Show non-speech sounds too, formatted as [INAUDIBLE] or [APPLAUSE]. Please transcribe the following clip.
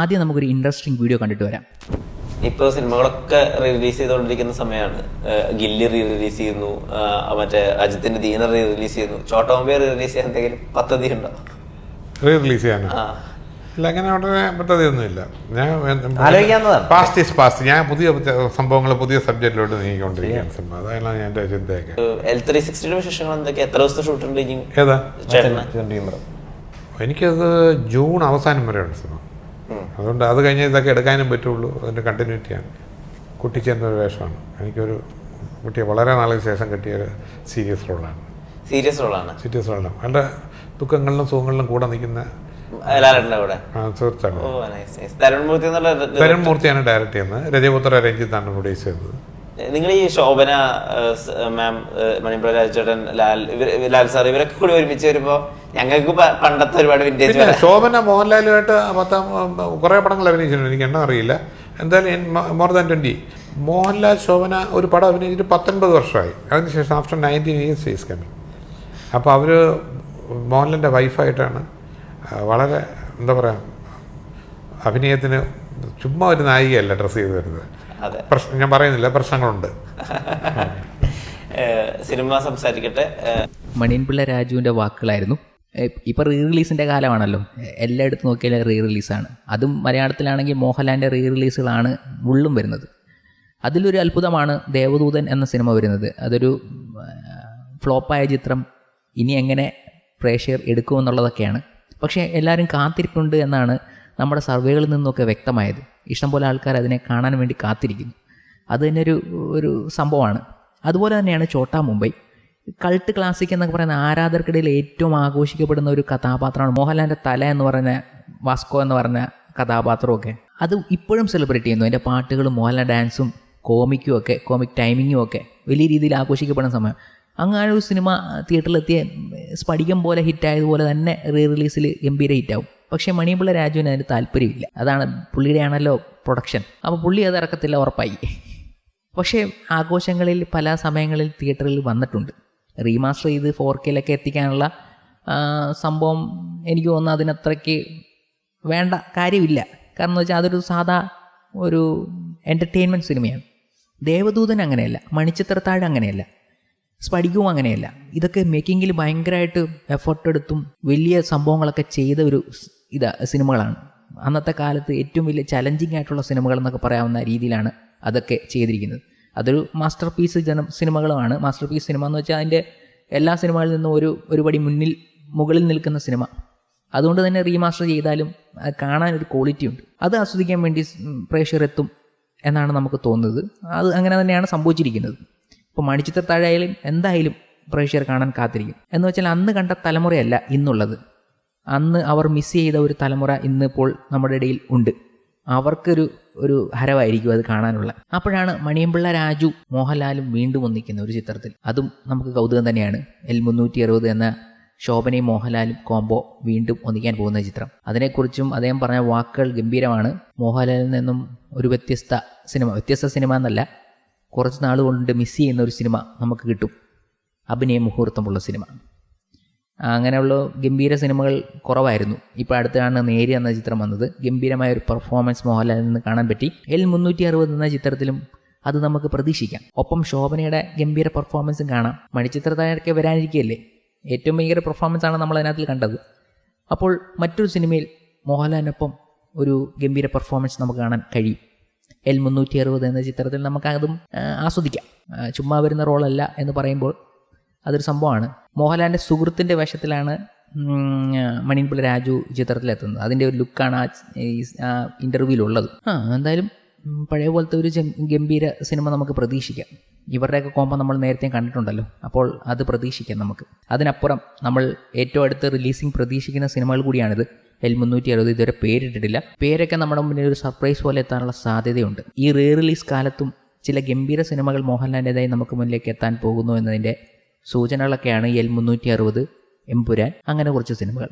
ആദ്യം നമുക്കൊരു interesting video കണ്ടിട്ട് വരാം. ഇപ്പൊ സിനിമകളൊക്കെ റിലീസ് ചെയ്തുകൊണ്ടിരിക്കുന്ന സമയമാണ് ഗില്ലി റീ റിലീസ് ചെയ്യുന്നു മറ്റേ അജിത്തിന്റെ ദീന റീ റിലീസ് ചെയ്യുന്നു. ചോട്ടോമ്പേ റീ റിലീസ് ചെയ്യാൻ എന്തെങ്കിലും പദ്ധതി ഉണ്ടോ? റീ റിലീസ് ചെയ്യാനോ? ആ. ഇല്ല അങ്ങനെ ഉടനെ പദ്ധതിയൊന്നുമില്ല. ഞാൻ. പാസ്റ്റ് ഇസ് പാസ്റ്റ് ഞാൻ പുതിയ സംഭവങ്ങൾ പുതിയ സബ്ജക്റ്റിലോട്ട് നീങ്ങിക്കൊണ്ടിരിക്കുകയാണ് സിനിമ. അതാണ് എന്റെ ചിന്തയൊക്കെ. എൽ ത്രീ സിക്സ്റ്റിയുടെ വിശേഷങ്ങൾ എന്തൊക്കെ എത്ര ദിവസത്തെ ഷൂട്ടുണ്ട് ഇനി? ഏതാ? എനിക്കത് ജൂൺ അവസാനം വരെയാണ് സിനിമ. അതുകൊണ്ട് അത് കഴിഞ്ഞ് ഇതൊക്കെ എടുക്കാനും പറ്റുള്ളൂ. അതിന്റെ കണ്ടിന്യൂറ്റിയാണ് കുട്ടിച്ചെന്നൊരു വേഷമാണ്. എനിക്കൊരു കുട്ടിയെ വളരെ നാളിന് ശേഷം കിട്ടിയ ഒരു സീരിയസ് റോളാണ് സീരിയസ് റോളാണ് സീരിയസ് റോളാണ് അതിന്റെ ദുഃഖങ്ങളിലും സുഖങ്ങളിലും കൂടെ നിൽക്കുന്ന തീർച്ചയായിട്ടും തരുൺമൂർത്തിയാണ് ഡയറക്റ്റ് ചെയ്യുന്നത്. രജപുത്ര രഞ്ജിത്താണ് പ്രൊഡ്യൂസ് ചെയ്തത് നിങ്ങൾ ഈ ശോഭന മാം മണിപ്പുര രാജേട്ടൻ ലാൽ ലാൽ സാർ ഇവരൊക്കെ കൂടി ഒരുമിച്ച് വരുമ്പോ ഞങ്ങൾക്ക് പണ്ടത്തെ ഒരുപാട് വിന്റേജ് ശോഭന മോഹൻലാലുമായിട്ട് പത്താം കുറെ പടങ്ങൾ അഭിനയിച്ചിട്ടുണ്ട്. എനിക്ക് എണ്ണം അറിയില്ല. എന്തായാലും more than twenty. Mohanlal Shobhana ഒരു പടം അഭിനയിച്ചിട്ട് പത്തൊൻപത് വർഷമായി. അതിനുശേഷം after nineteen years is coming. അപ്പോൾ അവർ മോഹൻലാലിന്റെ വൈഫായിട്ടാണ് വളരെ എന്താ പറയുക അഭിനയത്തിന് ചുമ്മാ ഒരു നായികയല്ല ഡ്രസ്സ് ചെയ്ത് വരുന്നത്. പ്രശ്നം ഞാൻ പറയുന്നില്ല പ്രശ്നങ്ങളുണ്ട്. [LAUGHS] സിനിമ സംസാരിക്കട്ടെ. മണിയൻപിള്ള രാജുവിന്റെ വാക്കുകളായിരുന്നു. ഇപ്പോൾ റീ റിലീസിന്റെ കാലമാണല്ലോ. എല്ലായിടത്തും നോക്കിയാലും റീ റിലീസാണ് അതും മലയാളത്തിലാണെങ്കിൽ മോഹൻലാലിന്റെ റീ റിലീസുകളാണ് മുള്ളും വരുന്നത്. അതിലൊരു അത്ഭുതമാണ് ദേവദൂതൻ എന്ന സിനിമ വരുന്നത്. അതൊരു ഫ്ലോപ്പായ ചിത്രം. ഇനി എങ്ങനെ പ്രേക്ഷകർ എടുക്കുമെന്നുള്ളതൊക്കെയാണ്. പക്ഷേ എല്ലാവരും കാത്തിരിപ്പുണ്ട് എന്നാണ് നമ്മുടെ സർവേകളിൽ നിന്നൊക്കെ വ്യക്തമായത്. ഇഷ്ടംപോലെ ആൾക്കാർ അതിനെ കാണാൻ വേണ്ടി കാത്തിരിക്കുന്നു. അത് തന്നെ ഒരു ഒരു സംഭവമാണ്. അതുപോലെ തന്നെയാണ് ചോട്ടാ മുംബൈ. കൾട്ട് ക്ലാസിക് എന്നൊക്കെ പറയുന്ന ആരാധകർക്കിടയിൽ ഏറ്റവും ആഘോഷിക്കപ്പെടുന്ന ഒരു കഥാപാത്രമാണ് മോഹൻലാലിന്റെ തല എന്ന് പറഞ്ഞ വാസ്കോ എന്ന് പറഞ്ഞ കഥാപാത്രമൊക്കെ. അത് ഇപ്പോഴും സെലിബ്രേറ്റ് ചെയ്യുന്നു. അതിന്റെ പാട്ടുകളും മോഹൻലാൽ ഡാൻസും കോമിക്കും ഒക്കെ കോമിക് ടൈമിങ്ങും ഒക്കെ വലിയ രീതിയിൽ ആഘോഷിക്കപ്പെടുന്ന സമയം. അങ്ങനെ ഒരു സിനിമ തിയേറ്ററിലെത്തിയ സ്പടികം പോലെ ഹിറ്റായതുപോലെ തന്നെ റീ റിലീസിൽ ഗംഭീര ഹിറ്റാവും പക്ഷേ മണിപിള്ള രാജുവിന് അതിന് താല്പര്യമില്ല. അതാണ് പുള്ളിയുടെ ആണല്ലോ പ്രൊഡക്ഷൻ അപ്പോൾ പുള്ളി അത് ഇറക്കത്തില്ല ഉറപ്പായി. പക്ഷേ ആഘോഷങ്ങളിൽ പല സമയങ്ങളിൽ തിയേറ്ററിൽ വന്നിട്ടുണ്ട്. റീമാസ്റ്റർ ചെയ്ത് ഫോർ കെയിലൊക്കെ എത്തിക്കാനുള്ള സംഭവം എനിക്ക് തോന്നുന്നു അതിനത്രയ്ക്ക് വേണ്ട കാര്യമില്ല. കാരണം എന്ന് വെച്ചാൽ അതൊരു സാധാ ഒരു എന്റർടൈൻമെന്റ് സിനിമയാണ്. ദേവദൂതൻ അങ്ങനെയല്ല മണിച്ചിത്രത്താഴ് അങ്ങനെയല്ല. സ്പടികവും അങ്ങനെയല്ല. ഇതൊക്കെ മേക്കിങ്ങിൽ ഭയങ്കരമായിട്ട് എഫർട്ട് എടുത്തും വലിയ സംഭവങ്ങളൊക്കെ ചെയ്ത ഒരു ഇതാ സിനിമകളാണ്. അന്നത്തെ കാലത്ത് ഏറ്റവും വലിയ ചലഞ്ചിങ് ആയിട്ടുള്ള സിനിമകൾ എന്നൊക്കെ പറയാവുന്ന രീതിയിലാണ് അതൊക്കെ ചെയ്തിരിക്കുന്നത്. അതൊരു മാസ്റ്റർ പീസ് ജനം സിനിമകളുമാണ്. മാസ്റ്റർ പീസ് സിനിമ എന്ന് വെച്ചാൽ അതിന്റെ എല്ലാ സിനിമകളിൽ നിന്നും ഒരു ഒരുപടി മുന്നിൽ മുകളിൽ നിൽക്കുന്ന സിനിമ. അതുകൊണ്ട് തന്നെ റീമാസ്റ്റർ ചെയ്താലും കാണാൻ ഒരു ക്വാളിറ്റി ഉണ്ട്. അത് ആസ്വദിക്കാൻ വേണ്ടി എത്തും എന്നാണ് നമുക്ക് തോന്നുന്നത്. അത് അങ്ങനെ തന്നെയാണ് സംഭവിച്ചിരിക്കുന്നത്. ഇപ്പോൾ മണിച്ചിത്ര താഴെയായാലും എന്തായാലും പ്രേക്ഷകർ കാണാൻ കാത്തിരിക്കും. എന്ന് വെച്ചാൽ അന്ന് കണ്ട തലമുറയല്ല ഇന്നുള്ളത്. അന്ന് അവർ മിസ് ചെയ്ത ഒരു തലമുറ ഇന്നിപ്പോൾ നമ്മുടെ ഇടയിൽ ഉണ്ട്. അവർക്കൊരു ഒരു ഹരവായിരിക്കും അത് കാണാനുള്ള. അപ്പോഴാണ് മണിയമ്പിള്ള രാജു മോഹൻലാലും വീണ്ടും ഒന്നിക്കുന്ന ഒരു ചിത്രത്തിൽ. അതും നമുക്ക് കൗതുകം തന്നെയാണ്. എൽ മുന്നൂറ്റി അറുപത് എന്ന ശോഭനയും മോഹൻലാലും കോംബോ വീണ്ടും ഒന്നിക്കാൻ പോകുന്ന ചിത്രം. അതിനെക്കുറിച്ചും അദ്ദേഹം പറഞ്ഞ വാക്കുകൾ ഗംഭീരമാണ്. മോഹൻലാലിൽ നിന്നും ഒരു വ്യത്യസ്ത സിനിമ വ്യത്യസ്ത സിനിമ എന്നല്ല കുറച്ച് നാൾ കൊണ്ട് മിസ് ചെയ്യുന്ന ഒരു സിനിമ നമുക്ക് കിട്ടും. അഭിനയ മുഹൂർത്തമുള്ള സിനിമ അങ്ങനെയുള്ള ഗംഭീര സിനിമകൾ കുറവായിരുന്നു. ഇപ്പോൾ അടുത്താണ് നേരി എന്ന ചിത്രം വന്നത്. ഗംഭീരമായ ഒരു പെർഫോമൻസ് മോഹൻലാലിൽ നിന്ന് കാണാൻ പറ്റി. എൽ മുന്നൂറ്റി അറുപത് എന്ന ചിത്രത്തിലും അത് നമുക്ക് പ്രതീക്ഷിക്കാം. ഒപ്പം ശോഭനയുടെ ഗംഭീര പെർഫോമൻസും കാണാം. മണിച്ചിത്രതാഴൊക്കെ വരാനിരിക്കുകയല്ലേ ഏറ്റവും ഭയങ്കര പെർഫോമൻസ് ആണ് നമ്മൾ അതിനകത്ത് കണ്ടത്. അപ്പോൾ മറ്റൊരു സിനിമയിൽ മോഹൻലാലിനൊപ്പം ഒരു ഗംഭീര പെർഫോമൻസ് നമുക്ക് കാണാൻ കഴിയും. എൽ മുന്നൂറ്റി അറുപത് എന്ന ചിത്രത്തിൽ നമുക്ക് അതും ആസ്വദിക്കാം. ചുമ്മാ വരുന്ന റോളല്ല എന്ന് പറയുമ്പോൾ അതൊരു സംഭവമാണ്. മോഹൻലാലിന്റെ സുഹൃത്തിന്റെ വേഷത്തിലാണ് മണിൻപിള്ള രാജു ചിത്രത്തിലെത്തുന്നത്. അതിന്റെ ഒരു ലുക്കാണ് ആ ആ ഇന്റർവ്യൂവിലുള്ളത് ആ എന്തായാലും പഴയ പോലത്തെ ഒരു ഗംഭീര സിനിമ നമുക്ക് പ്രതീക്ഷിക്കാം. ഇവരുടെയൊക്കെ കോമ്പോ നമ്മൾ നേരത്തെ കണ്ടിട്ടുണ്ടല്ലോ. അപ്പോൾ അത് പ്രതീക്ഷിക്കാം നമുക്ക്. അതിനപ്പുറം നമ്മൾ ഏറ്റവും അടുത്ത് റിലീസിങ് പ്രതീക്ഷിക്കുന്ന സിനിമകൾ കൂടിയാണിത്. എൽ മുന്നൂറ്റി അറുപത് ഇതുവരെ പേരിട്ടിട്ടില്ല. പേരൊക്കെ നമ്മുടെ മുന്നിൽ ഒരു സർപ്രൈസ് പോലെ എത്താനുള്ള സാധ്യതയുണ്ട്. ഈ റീ റിലീസ് കാലത്തും ചില ഗംഭീര സിനിമകൾ മോഹൻലാലിന്റെതായി നമുക്ക് മുന്നിലേക്ക് എത്താൻ പോകുന്നു എന്നതിന്റെ സൂചനകളൊക്കെയാണ് എൽ മുന്നൂറ്റി അറുപത് എംപുരാൻ അങ്ങനെ കുറച്ച് സിനിമകൾ.